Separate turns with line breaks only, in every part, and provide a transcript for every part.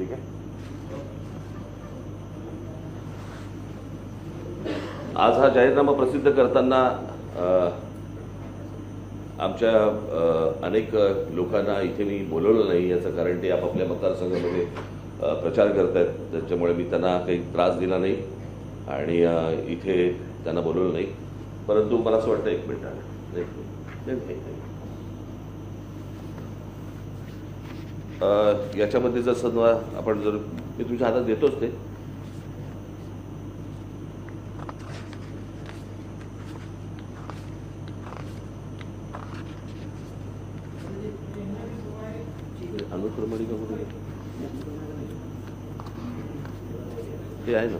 ठीक आहे. आज हा जाहीरनामा प्रसिद्ध करताना आमच्या अनेक लोकांना इथे मी बोलवलं नाही याचं कारण ते आपापल्या मतदारसंघामध्ये प्रचार करत आहेत त्याच्यामुळे मी त्यांना काही त्रास दिला नाही आणि इथे त्यांना बोलवलं नाही. परंतु मला असं वाटतं एक मिनिट नाही नाही. याच्यामध्ये जर समजा आपण जर मी तुमच्या हातात देतोच ते आहे? ते आहे ना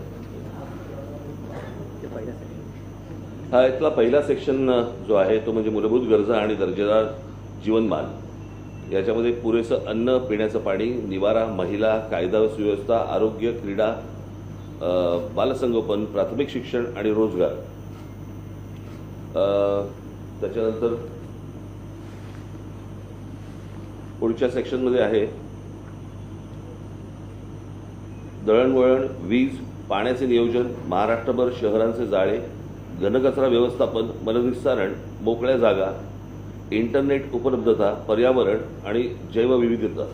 हा इथला पहिला सेक्शन जो आहे तो म्हणजे मूलभूत गरजा आणि दर्जेदार जीवनमान याच्यामध्ये पुरेसं अन्न पिण्याचं पाणी निवारा महिला कायदा सुव्यवस्था आरोग्य क्रीडा बालसंगोपन प्राथमिक शिक्षण आणि रोजगार. त्याच्यानंतर पुढच्या सेक्शनमध्ये आहे. दळणवळण वीज पाण्याचे नियोजन महाराष्ट्रभर शहरांचे जाळे घनकचरा व्यवस्थापन मलनिस्सारण मोकळ्या जागा इंटरनेट उपलब्धता पर्यावरण आणि जैवविविधता.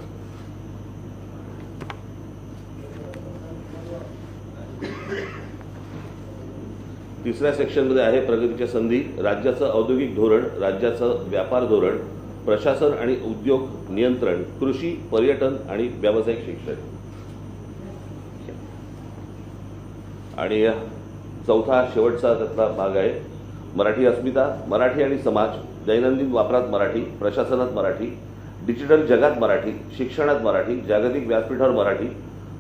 तिसऱ्या सेक्शनमध्ये आहे प्रगतीच्या संधी राज्याचं औद्योगिक धोरण राज्याचं व्यापार धोरण प्रशासन आणि उद्योग नियंत्रण कृषी पर्यटन आणि व्यावसायिक शिक्षण. आणि चौथा शेवटचा त्यातला भाग आहे मराठी अस्मिता मराठी आणि समाज. दैनंदिन वापरात मराठी प्रशासनात मराठी डिजिटल जगात मराठी शिक्षणात मराठी जागतिक व्यासपीठावर मराठी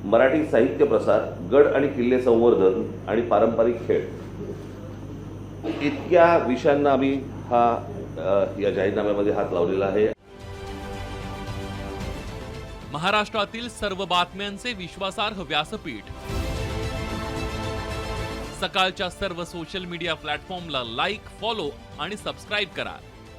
मराठी साहित्य प्रसार गड आणि किल्ले संवर्धन आणि पारंपरिक खेळ. इतक्या विषयांना आम्ही हा या जाहीरनाम्यामध्ये हात लावलेला आहे.
महाराष्ट्रातील सर्व बातम्यांचे विश्वासार्ह व्यासपीठ. सकाळच्या सर्व सोशल मीडिया प्लॅटफॉर्मला लाईक फॉलो आणि सबस्क्राईब करा.